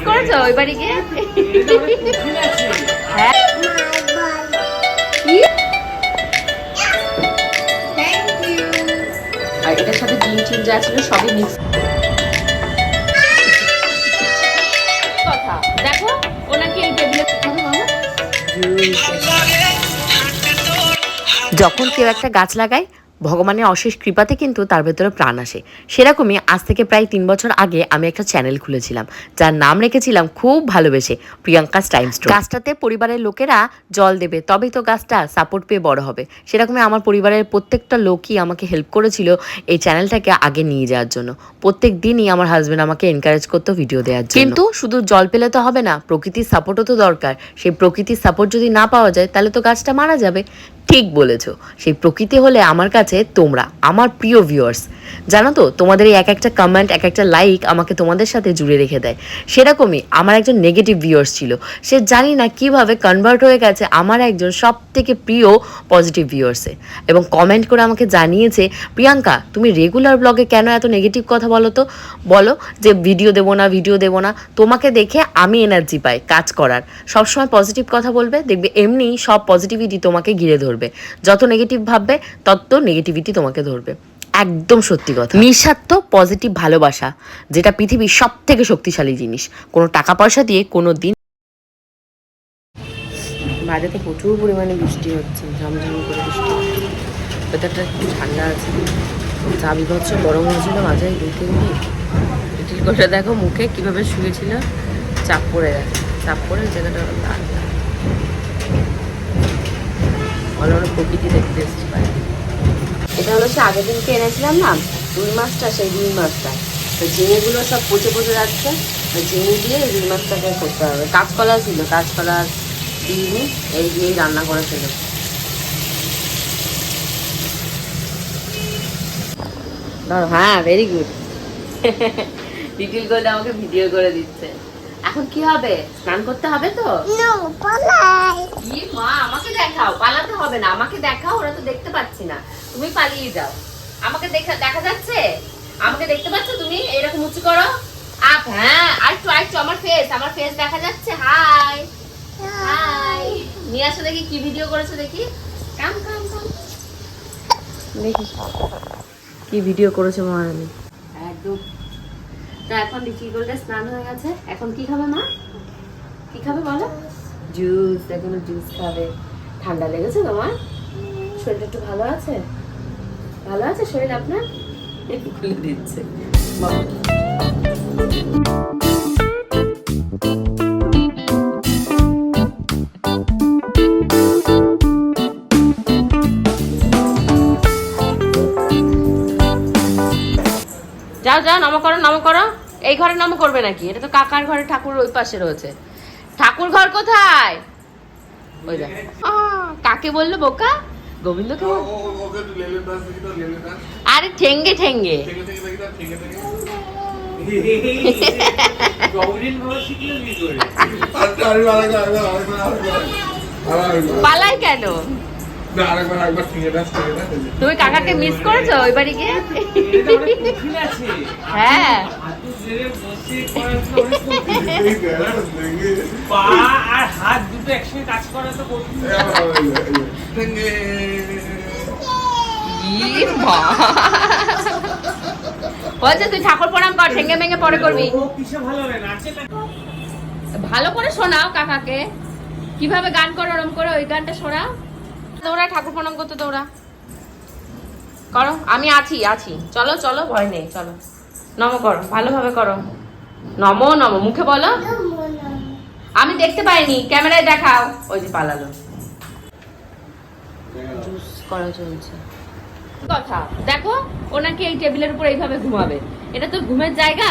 করেছ ওই বাড়ি গিয়ে? হ্যাঁ আর এটার সাথে ডিম টিম যা ছিল সবই মিক্স কথা। দেখো ও এই টেবিলে যখন কেউ একটা গাছ লাগায় ভগবানের অশেষ কৃপাতে কিন্তু তার ভেতরে প্রাণ আসে। সেরকমই আজ থেকে প্রায় তিন বছর আগে আমি একটা চ্যানেল খুলেছিলাম, যার নাম রেখেছিলাম খুব ভালোবেসে, প্রিয়াঙ্কাস টাইম স্টোর। গাছটাতে পরিবারের লোকেরা জল দেবে, তবেই তো গাছটা সাপোর্ট পেয়ে বড় হবে। সেরকমই আমার পরিবারের প্রত্যেকটা লোকই আমাকে হেল্প করেছিল এই চ্যানেলটাকে আগে নিয়ে যাওয়ার জন্য। প্রত্যেক দিনই আমার হাজব্যান্ড আমাকে এনকারেজ করতো ভিডিও দেওয়ার জন্য। কিন্তু শুধু জল পেলে তো হবে না, প্রকৃতির সাপোর্টও তো দরকার। সেই প্রকৃতির সাপোর্ট যদি না পাওয়া যায়, তাহলে তো গাছটা মারা যাবে। ঠিক বলেছ। সেই প্রকৃতি হলে আমার কাছে তোমরা, আমার প্রিয় ভিউয়ার্স জানো তো, তোমাদের এই এক একটা কমেন্ট এক একটা লাইক আমাকে তোমাদের সাথে জুড়ে রেখে দেয়। সেরকমই আমার একজন নেগেটিভ ভিউয়ার্স ছিল। সে জানি না কীভাবে কনভার্ট হয়ে গেছে আমার একজন সব থেকে প্রিয় পজিটিভ ভিউয়ার্সে এবং কমেন্ট করে আমাকে জানিয়েছে, প্রিয়াঙ্কা, তুমি রেগুলার ব্লগে কেন এত নেগেটিভ কথা বলো তো? বলো যে ভিডিও দেবো না ভিডিও দেবো না। তোমাকে দেখে আমি এনার্জি পাই কাজ করার। সবসময় পজিটিভ কথা বলবে, দেখবে এমনি সব পজিটিভিটি তোমাকে ঘিরে ধরবে। যত নেগেটিভ ভাববে, তত নেগেটিভিটি তোমাকে ধরবে। একদম সত্যি কথা। নিঃস্বার্থ পজিটিভ ভালোবাসা, যেটা পৃথিবীর সব থেকে শক্তিশালী জিনিস। কোনো টাকা পয়সা দিয়ে কোনো দিন বাইরে তো প্রচুর পরিমাণে বৃষ্টি হচ্ছে, ঝমঝম করে বৃষ্টি। ওয়েদারটা একটু ঠান্ডা আছে। চা বিভৎস গরম হয়েছিল মাঝে দুই তিন দিন। দেখো মুখে কীভাবে শুয়েছিল। চাপ পড়ে গেছে। চাপ পড়ে জায়গাটা লাল ভালো ভালো প্রকৃতি দেখতে এসছি বাইরে। এটা হলো সে আগের দিনকে এনেছিলাম না? রুই মাছটা সেই রুই মাছটা। তো ঝিঙেগুলো সব পচে পচে যাচ্ছে। ঝিঙে দিয়ে রুই মাছটাকে করতে হবে। কাঁচকলা ছিল কাঁচকলা দিইনি এই দিয়েই রান্না করে ফেলো ধরো হ্যাঁ ভেরি গুড লিটিল গোল্ড আমাকে ভিডিও করে দিচ্ছে। এখন কি হবে? স্নান করতে হবে তো? কি মা আমাকে দেখাও। পালাতে হবে না আমাকে দেখাও ওরা তো দেখতে পাচ্ছি না। তুমি পালিয়ে যাও। আমাকে দেখা দেখা যাচ্ছে? আমাকে দেখতে পাচ্ছ তুমি? এরকম উঁচু করো। আপ হ্যাঁ আর একটু আর একটু আমার ফেস আমার ফেস দেখা যাচ্ছে। হাই হাই নিয়ে আসো দেখি কি ভিডিও করেছ দেখি। কাম কাম কাম দেখি। কি ভিডিও করেছ মহারানী? একদম। তা এখন লিচি গোল্ডে স্নান হয়ে গেছে। এখন কি খাবে মা? কি খাবে বলো? জুস এখনও জুস খাবে। ঠান্ডা লেগেছে তোমার? শরীরটা একটু ভালো আছে? ভালো আছে শরীর আপনার? খুলে দিচ্ছে। যাও যাও নম করো নম করো। এই ঘরে নম করবে নাকি? এটা তো কাকার ঘরে ঠাকুর ওই পাশে রয়েছে। ঠাকুর ঘর কোথায়? ওই দেখ। কাকে বলল বোকা? গোবিন্দকে আরে ঠেঙ্গে ঠেঙ্গে। পালাই কেন? না আরেকবার আরেকবার থেকে দাস তুমি কাকাকে মিস করেছ ওই বাড়ি গিয়ে হ্যাঁ। বলছে তুই ঠাকুর প্রণাম কর ঠেঙ্গে মেঙ্গে পরে করবি ভালো করে শোনাও কাকাকে কীভাবে গান করো ওরম করে ওই গানটা শোনাও তোমরা ঠাকুর প্রণাম করতে তোমরা করো, আমি আছি আছি। চলো চলো, ভয় নেই, চলো। নম করো, ভালোভাবে করো। নম নম, মুখে বলো। আমি দেখতে পাইনি, ক্যামেরায় দেখাও। ওই যে পালালো। কথা, দেখো ওনাকে এই টেবিলের উপর এইভাবে ঘুমাবে। এটা তো ঘুমের জায়গা।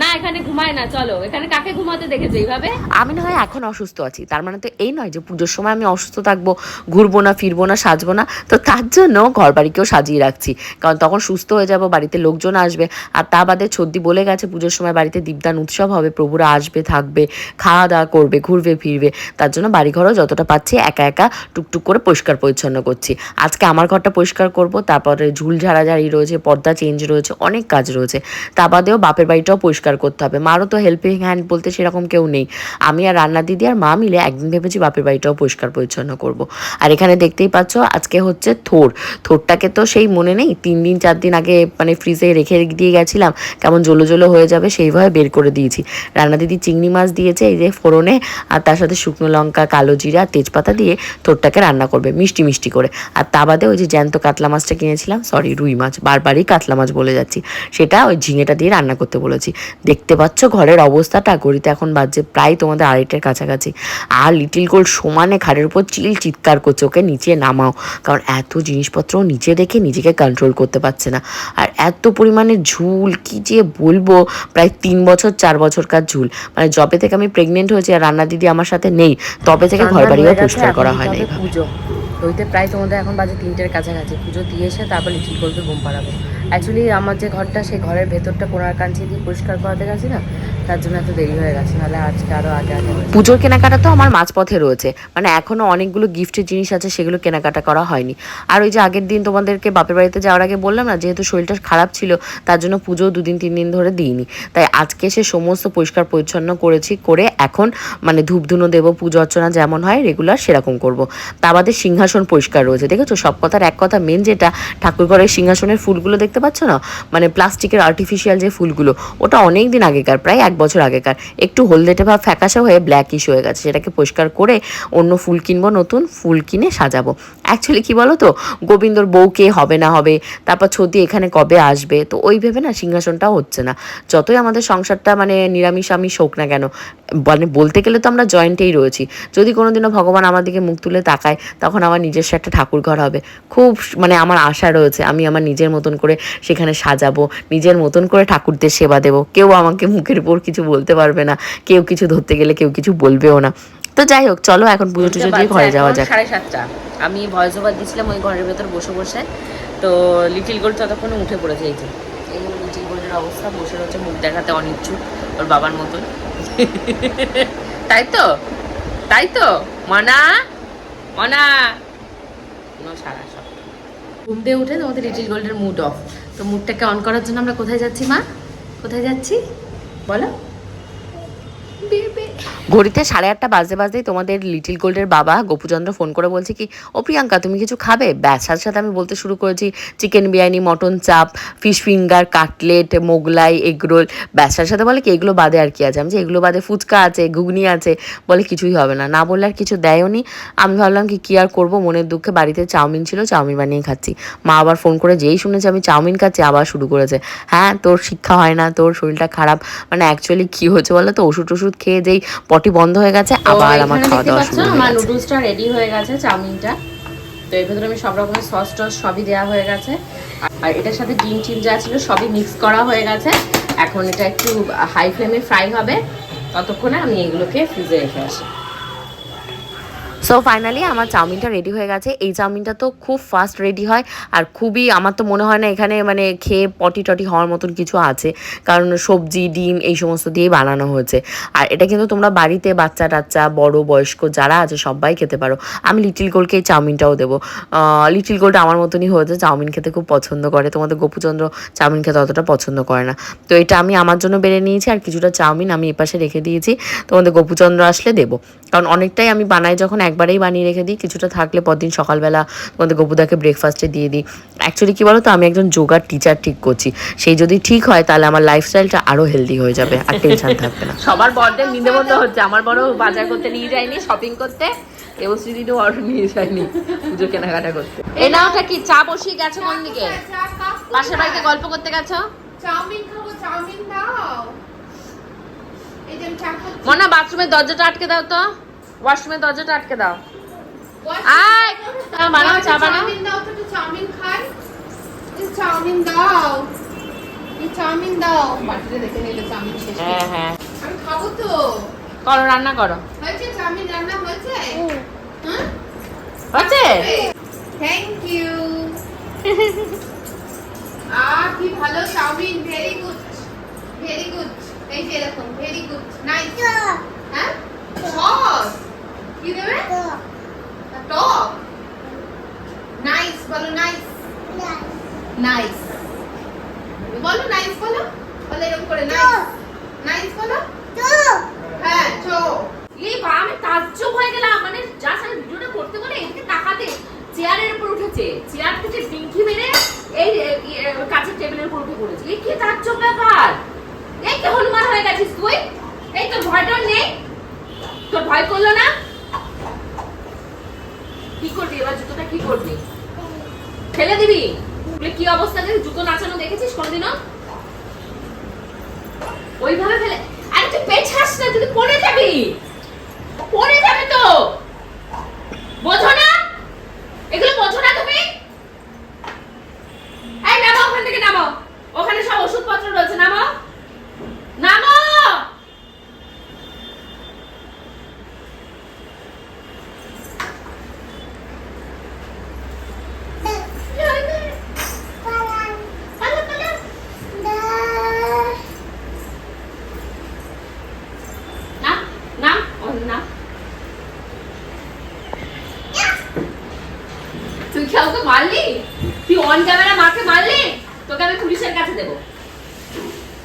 না, এখানে ঘুমায় না, চলো। এখানে কাকে ঘুমাতে দেখেছ এইভাবে? আমি না হয় এখন অসুস্থ আছি, তার মানে তো এই নয় যে পুজোর সময় আমি অসুস্থ থাকব, ঘুরবো না, ফিরবো না, সাজবো না, তো তার জন্য ঘর বাড়িকেও সাজিয়ে রাখছি। কারণ তখন সুস্থ হয়ে যাব, বাড়িতে লোকজন আসবে, আর তা বাদে ছদ্দি বলে গেছে, পুজোর সময় বাড়িতে দীপদান উৎসব হবে, প্রভুরা আসবে, থাকবে খাওয়া দাওয়া করবে, ঘুরবে, ফিরবে, তার জন্য বাড়িঘরও যতটা পাচ্ছি, একা একা টুকটুক করে পরিষ্কার পরিচ্ছন্ন করছি। আজকে আমার ঘরটা পরিষ্কার করব, তারপরে ঝুল ঝাড়াঝাড়ি রয়েছে, পর্দা চেঞ্জ রয়েছে, অনেক কাজ রয়েছে, তা বাদেও বাপের বাড়িটাও পরিষ্কার পরিষ্কার করতে হবে। মারও তো হেল্পিং হ্যান্ড বলতে সেরকম কেউ নেই। আমি আর রান্না দিদি আর মা মিলে একদিন ভেবেছি বাপের বাড়িটাও পরিষ্কার পরিচ্ছন্ন করব। আর এখানে দেখতেই পাচ্ছ আজকে হচ্ছে থোর। থোরটাকে তো সেই মনে নেই, তিন দিন, চার দিন আগে মানে ফ্রিজে রেখে দিয়ে গেছিলাম, কেমন জলো জলো হয়ে যাবে সেইভাবে বের করে দিয়েছি। রান্না দিদি চিংড়ি মাছ দিয়েছে, এই যে ফোড়নে, আর তার সাথে শুকনো লঙ্কা, কালো জিরা, তেজপাতা দিয়ে থোরটাকে রান্না করবে, মিষ্টি মিষ্টি করে। আর তা বাদে ওই যে জ্যান্ত কাতলা মাছটা কিনেছিলাম সরি রুই মাছ, বারবারই কাতলা মাছ বলে যাচ্ছি। সেটা ওই ঝিঙেটা দিয়ে রান্না করতে বলেছি। দেখতে পাচ্ছ ঘরের অবস্থাটা? গড়িতে এখন বাজছে প্রায় তোমাদের আড়াইটের কাছাকাছি। আর লিটিল গোল্ড সমানে খাড়ের উপর চিল চিৎকার করছে ওকে নিচে নামাও। কারণ এত জিনিসপত্র নিচে দেখে নিজেকে কন্ট্রোল করতে পারছে না। আর এত পরিমাণে ঝুল কি যে বলব? প্রায় তিন বছর চার বছরকার ঝুল। মানে যবে থেকে আমি প্রেগনেন্ট হয়েছি আর রান্না দিদি আমার সাথে নেই তবে থেকে ঘর বাড়িও পরিষ্কার করা হয় না এইভাবে। পুজো। হইতে প্রায় তোমাদের এখন বাজে তিনটের কাছাকাছি। পুজো দিয়ে এসে তারপর লিটিল গোলকে ঘুম পাড়াবো। অ্যাকচুয়ালি আমার যে ঘরটা, সেই ঘরের ভেতরটা কোনার কাঞ্চি দিয়ে পরিষ্কার করাতে গেছি না, তার জন্য এত দেরি হয়ে গেছে। নাহলে আজকে আরও আগে আগে পুজোর কেনাকাটা তো আমার মাঝপথে রয়েছে। মানে এখনও অনেকগুলো গিফটের জিনিস আছে, সেগুলো কেনাকাটা করা হয়নি। আর ওই যে আগের দিন তোমাদেরকে বাপের বাড়িতে যাওয়ার আগে বললাম না, যেহেতু শরীরটা খারাপ ছিল, তার জন্য পুজো দুদিন, তিন দিন ধরে দিইনি। তাই আজকে সে সমস্ত পরিষ্কার পরিচ্ছন্ন করেছি, করে এখন মানে ধূপধুনো দেবো, পুজো অর্চনা যেমন হয় রেগুলার সেরকম করব। তা বাদে সিংহাসন পরিষ্কার রয়েছে, দেখেছ? সব কথার এক কথা মেন যেটা ঠাকুর ঘরের সিংহাসনের ফুলগুলো দেখতে পাচ্ছ না? মানে প্লাস্টিকের আর্টিফিশিয়াল যে ফুলগুলো, ওটা অনেক দিন আগেকার, প্রায় এক বছর আগেকার। একটু হলদেটে ভাব ফ্যাকাশা হয়ে ব্ল্যাক ব্ল্যাকিশ হয়ে গেছে। সেটাকে পরিষ্কার করে অন্য ফুল কিনবো, নতুন ফুল কিনে সাজাবো। অ্যাকচুয়ালি কি বলো তো গোবিন্দর বউ কে হবে না হবে, তারপর ছদি এখানে কবে আসবে? তো ওই ভেবে না সিংহাসনটা হচ্ছে না। যতই আমাদের সংসারটা মানে নিরামিষ আমিষ হোক না কেন মানে বলতে গেলে তো আমরা জয়েন্টেই রয়েছি। যদি কোনোদিনও ভগবান আমার দিকে মুখ তুলে তাকায়, তখন আমার নিজস্ব একটা ঠাকুর ঘর হবে। খুব মানে আমার আশা রয়েছে, আমি আমার নিজের মতন করে সেখানে সাজাবো, নিজের মতন করে ঠাকুরদের সেবা দেবো। কেউ আমাকে মুখের উপর কিছু বলতে পারবে না, কেউ কিছু ধরতে গেলে কেউ কিছু বলবেও না। তো যাই হোক চলো এখন পুজো টুজো দিয়ে ঘরে যাওয়া যাক। সাড়ে সাতটা। আমি ভয়েস ওভার দিয়েছিলাম ওই ঘরের ভেতর বসে বসে। তো লিটিল গোল্ড ততক্ষণে উঠে পড়েছে এই যে। এই লিটিল গোল্ডের অবস্থা বসে রয়েছে মুখ দেখাতে অনিচ্ছুক ওর বাবার মতন তাই তো? তাই তো? মনা? মনা? সারা সব। ঘুম দিয়ে উঠে তোমাদের লিটিল গোল্ডের মুড অফ। তো মুডটাকে অন করার জন্য আমরা কোথায় যাচ্ছি মা? কোথায় যাচ্ছি? বলো। ঘড়িতে সাড়ে আটটা বাজতে বাজতেই তোমাদের লিটিল গোল্ডের বাবা গোপুচন্দ্র ফোন করে বলছে কি, ও প্রিয়াঙ্কা, তুমি কিছু খাবে? ব্যাস, সাথে সাথে আমি বলতে শুরু করেছি chicken biryani mutton chaap fish finger cutlet Mughlai egg roll ব্যাস, সাথে সাথে বলে কি, এগুলো বাদে আর কি আছে? আমি যে এগুলো বাদে ফুচকা আছে, ঘুগনি আছে। বলে, কিছুই হবে না। না বললে আর কিছু দেয়ও নি। আমি ভাবলাম কি, কী আর করব? মনের দুঃখে বাড়িতে চাউমিন ছিল, চাউমিন বানিয়ে খাচ্ছি। মা আবার ফোন করে, যেই শুনেছে আমি চাউমিন খাচ্ছি, আবার শুরু করেছে। হ্যাঁ তোর শিক্ষা হয় না, তোর শরীরটা খারাপ। মানে অ্যাকচুয়ালি কী হচ্ছে বলো তো ওষুধ টষুধ খেয়ে যেই পটি বন্ধ হয়ে গেছে আবার আমার খাওয়া দাওয়া শুরু আমার নুডলসটা রেডি হয়ে গেছে চাউমিনটা। তো এর ভিতরে আমি সব রকমের সস টস সবই দেওয়া হয়ে গেছে। আর এটার সাথে ডিম টিম যা ছিল সবই মিক্স করা হয়ে গেছে। এখন এটা একটু হাই ফ্লেমে ফ্রাই হবে। ততক্ষণে আমি এগুলোকে ফ্রিজে রেখে আসি। সো ফাইনালি আমার চাউমিনটা রেডি হয়ে গেছে। এই চাউমিনটা তো খুব ফাস্ট রেডি হয় আর খুবই আমার তো মনে হয় না এখানে মানে খেয়ে পটি টটি হওয়ার মতন কিছু আছে। কারণ সবজি, ডিম এই সমস্ত দিয়েই বানানো হয়েছে। আর এটা কিন্তু তোমরা বাড়িতে বাচ্চা টাচ্চা বড়, বয়স্ক যারা আছে সবাই খেতে পারো। আমি লিটিল গোল্ডকে এই চাউমিনটাও দেবো। লিটিল গোলটা আমার মতনই হয়েছে, চাউমিন খেতে খুব পছন্দ করে। তোমাদের গোপুচন্দ্র চাউমিন খেতে অতটা পছন্দ করে না। তো এটা আমি আমার জন্য বেড়ে নিয়েছি আর কিছুটা চাউমিন আমি এপাশে রেখে দিয়েছি। তোমাদের গোপুচন্দ্র আসলে দেবো। কারণ অনেকটাই আমি বানাই যখন একবারেই বানিয়ে রেখে দিই। কিছুটা থাকলে পরদিন সকালবেলা তোমাদের গোপুদাকে ব্রেকফাস্টে দিয়ে দিই। অ্যাকচুয়ালি কী বলো তো আমি একজন যোগার টিচার ঠিক করছি। সেই যদি ঠিক হয় তাহলে আমার লাইফস্টাইলটা আরও হেলদি হয়ে যাবে আর টেনশন থাকবে না। সবার বড়দের নিন্দবন্ধ হচ্ছে। আমার বড় বাজার করতে নিয়ে যায়নি শপিং করতে। অর্ডার নিয়ে যায়নি পুজো কেনাকাটা করতে। এই নাওটা কি? চা বসিয়ে গেছো কোন দিকে? পাশের বাড়িতে গল্প করতে গেছো? চাউমিন খাব চাউমিন দাও। মনা বাথরুমের দরজাটা আটকে দাও তো। ওয়াশরুমের দরজাটা আটকে দাও। বস- আয়! বানাও চা বানাও চাউমিন দাও। তো চাউমিন খাই। চাউমিন দাও। চাউমিন দাও। বাটিতে দেখে নিলে চাউমিন শেষ হ্যাঁ হ্যাঁ আমি খাব তো। করো রান্না করো। হয়েছে? চাউমিন রান্না হয়েছে? হ্যাঁ হচ্ছে থ্যাংক ইউ আহ কি ভালো chowmein very good very good এই যে এরকম। ভেরি গুড নাইস হ্যাঁ? সস। কি দেবে টপ নাইস বলো নাইস নাইস বলো নাইস বলো? বলো এরকম করে নাইস নাইস বলো? হ্যাঁ, মানে চেয়ারের উপর উঠেছে। চেয়ার থেকে ডিঙ্কি মেরে এই কাছের টেবিলের উপর পড়েছে। এই কি তাজ্জব ব্যাপার? এই কি হনুমান হয়ে গেছিস তুই। এই তোর ভয়টা নেই। তোর ভয় করল না? কি করবি এবার? জুতোটা কি করবি? ফেলে দিবি? কি অবস্থা দেখ জুতো নাচানো দেখেছিস কোনদিনও? ওইভাবে ফেলে। আরে তুই পেছাস না, তুই পড়ে যাবি। পড়ে যাবে তো। বোঝো না? এগুলো বোঝো না তুমি এই নামো ওখান থেকে নামো ওখানে সব ওষুধপত্র রয়েছে নামো নামো না না ও না তুই কি ওকে মারলি তুই অন ক্যামেরা মাকে মারলি তোকে আমি পুলিশের কাছে দেবো।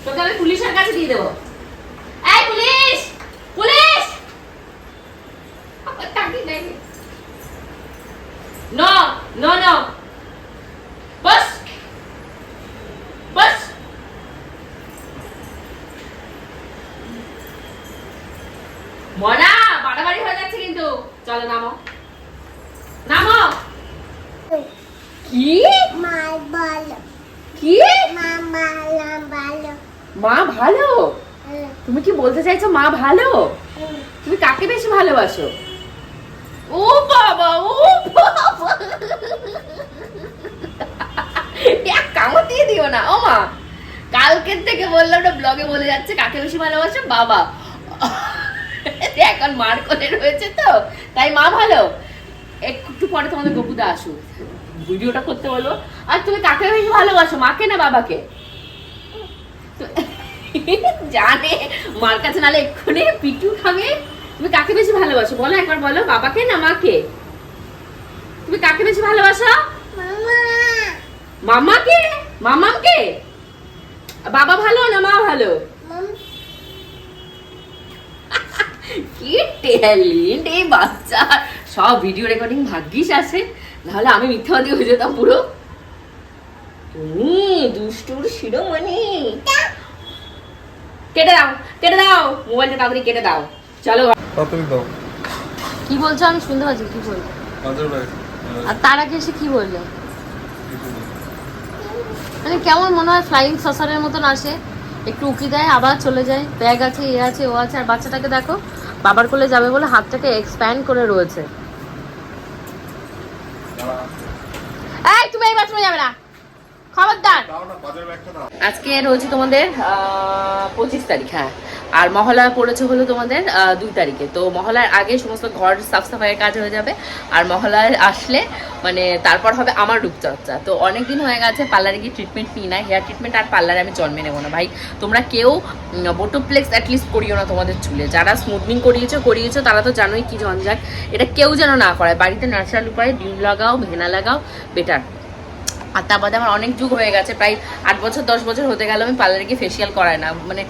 তোকে আমি পুলিশের কাছে দিয়ে দেবো। এই পুলিশ! পুলিশ! নো নো দেয় no no no boss boss মনা বাড়াবাড়ি হয়ে যাচ্ছে কিন্তু চলো নামো নামো কি মাই বলো কি মামা লাম্বালো মা ভালো তুমি কি বলতে চাইছো মা ভালো? তুমি কাকে বেশি ভালোবাসো? ও বাবা ও বাবা। এক কামড় দিয়ে দিও না, ও মা। কালকের থেকে বললাম ওটা ব্লগে বলে যাচ্ছে কাকে বেশি ভালোবাসো? বাবা। এখন মার কোলে রয়েছে তো, তাই মা ভালো। একটু পরে তোমাদের গপুদা আসুক। ভিডিওটা করতে বলব আর তুমি কাকে বেশি ভালোবাসো, মাকে না বাবাকে? জানে, মার কাছে নালে এক্ষুনি পিটু খাবে। তুমি কাকে বেশি ভালোবাসো? বলো একবার বলো, বাবাকে না মাকে? তুমি কাকে বেশি ভালোবাসো? মামা মামাকে? মামাকে? বাবা ভালো না মা ভালো? কি ট্যালেন্ট এই বাচ্চা। সব ভিডিও রেকর্ডিং ভাগ্যিস আছে। নাহলে আমি মিথ্যাবাদী হয়ে যেতাম পুরো। তুমি দুষ্টুর শিরোমণি। কেটে দাও কেটে দাও। মোবাইলটা তাড়াতাড়ি কেটে দাও। চলো। তাড়াতাড়ি দাও। কি বলছো? আমি শুনতে পাচ্ছি কি বলছো? আর তার আগে এসে কি বললে? মানে কেমন মনে হয় ফ্লাইং সসারের মতন আসে? একটু উকি দেয় আবার চলে যায়। ব্যাগ আছে এ আছে ও আছে। আর বাচ্চাটাকে দেখো বাবার কোলে যাবে বলে হাতটাকে এক্সপ্যান্ড করে রয়েছে। এই তুমি এই বাথরুমে যাবে না। আজকে রয়েছে তোমাদের পঁচিশ তারিখ হ্যাঁ। আর মহলা পড়েছে হলো তোমাদের দুই তারিখে। তো মহলার আগে সমস্ত ঘর সাফ সাফাইয়ের কাজ হয়ে যাবে। আর মহলায় আসলে মানে তারপর হবে আমার রূপচর্চা। তো অনেক দিন হয়ে গেছে, পার্লারে গিয়ে ট্রিটমেন্ট নিই না হেয়ার ট্রিটমেন্ট আর পার্লারে আমি জন্মে নেব না। ভাই, তোমরা কেউ বোটোপ্লেক্স অ্যাটলিস্ট করিও না তোমাদের চুলে। যারা স্মুথনিং করিয়েছো করিয়েছো, তারা তো জানোই কি ঝঞ্ঝাট। এটা কেউ যেন না করে বাড়িতে ন্যাচারাল উপায়ে ডিম লাগাও, ভেনা লাগাও বেটার আর তার বাদে আমার অনেক যুগ হয়ে গেছে, প্রায় আট বছর, দশ বছর হতে গেল, আমি পার্লারে গিয়ে ফেসিয়াল করাই না। মানে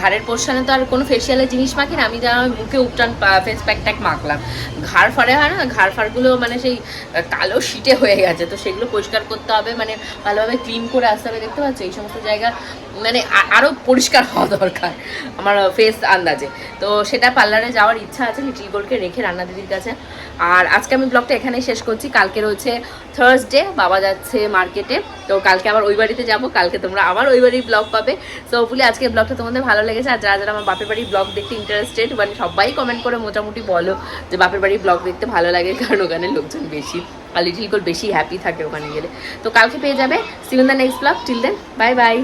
ঘাড়ের পোর্শনে তো আর কোনো ফেসিয়ালের জিনিস মাখি না, আমি যা মুখে উপটান ফেস প্যাক ট্যাক মাখলাম। ঘাড় ফাড়ে হয় না, ঘাড় ফাড়গুলো মানে সেই কালো শিটে হয়ে গেছে, তো সেগুলো পরিষ্কার করতে হবে মানে ভালোভাবে ক্লিন করে আসতে হবে, দেখতে পাচ্ছ? এই সমস্ত জায়গা মানে আ- আরও পরিষ্কার হওয়া দরকার, আমার ফেস আন্দাজে। তো সেটা পার্লারে যাওয়ার ইচ্ছা আছে লিটিল গোল্ডকে রেখে রান্না দিদির কাছে। আর আজকে আমি ব্লগটা এখানেই শেষ করছি। কালকে রয়েছে থার্সডে বাবা যাচ্ছে মার্কেটে তো কালকে আবার ওই বাড়িতে যাব, কালকে তোমরা আবার ওই বাড়ির ব্লগ পাবে। সো হোপফুলি আজকে ব্লগটা তোমাদের ভালো লেগেছে। আর যারা যারা আমার বাপের বাড়ির ব্লগ দেখতে ইন্টারেস্টেড মানে সবাই কমেন্ট করে মোটামুটি বলো যে বাপের বাড়ির ব্লগ দেখতে ভালো লাগে, কারণ ওখানে লোকজন বেশি, আর লিটিল গোল বেশি হ্যাপি থাকে ওখানে গেলে। তো কালকে পেয়ে যাবে। See you in the next blog till then bye bye